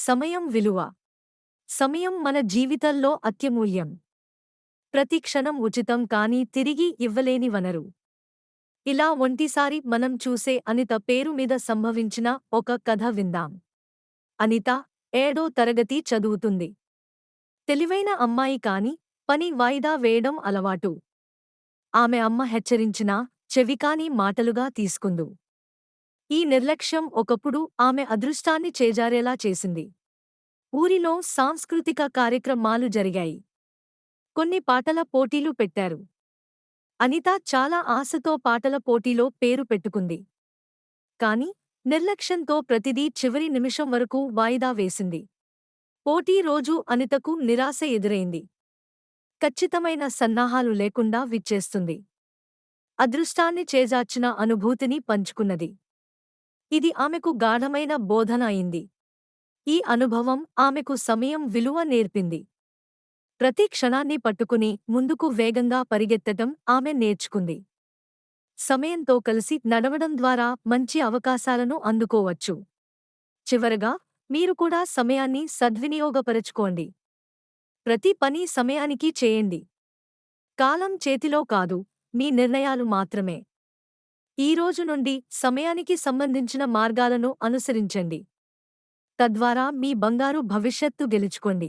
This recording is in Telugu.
సమయం విలువ. సమయం మన జీవితంలో అత్యమూల్యం. ప్రతి క్షణం ఉచితం కానీ తిరిగి ఇవ్వలేని వనరు. ఇలా ఒంటిసారి మనం చూసే అనిత పేరు మీద సంభవించిన ఒక కథ విందాం. అనిత ఏడో తరగతి చదువుతుంది. తెలివైన అమ్మాయి కాని పని వాయిదా వేయడం అలవాటు. ఆమె అమ్మ హెచ్చరించినా చెవికాని మాటలుగా తీసుకుందు. ఈ నిర్లక్ష్యం ఒకప్పుడు ఆమె అదృష్టాన్ని చేజారేలా చేసింది. ఊరిలో సాంస్కృతిక కార్యక్రమాలు జరిగాయి. కొన్ని పాటల పోటీలు పెట్టారు. అనిత చాలా ఆశతో పాటల పోటీలో పేరు పెట్టుకుంది. కాని నిర్లక్ష్యంతో ప్రతిదీ చివరి నిమిషం వరకు వాయిదా వేసింది. పోటీ రోజు అనితకు నిరాశ ఎదురైంది. ఖచ్చితమైన సన్నాహాలు లేకుండా విచ్చేస్తుంది. అదృష్టాన్ని చేజార్చిన అనుభూతిని పంచుకున్నది. ఇది ఆమెకు గాఢమైన బోధన అయింది. ఈ అనుభవం ఆమెకు సమయం విలువ నేర్పింది. ప్రతి క్షణాన్ని పట్టుకుని ముందుకు వేగంగా పరిగెత్తటం ఆమె నేర్చుకుంది. సమయంతో కలిసి నడవడం ద్వారా మంచి అవకాశాలను అందుకోవచ్చు. చివరగా మీరు కూడా సమయాన్ని సద్వినియోగపరచుకోండి. ప్రతి పని సమయానికి చేయండి. కాలం చేతిలో కాదు మీ నిర్ణయాలు మాత్రమే. ఈ రోజు నుండి సమయానికి సంబంధించిన మార్గాలను అనుసరించండి. తద్వారా మీ బంగారు భవిష్యత్తు గెలుచుకోండి.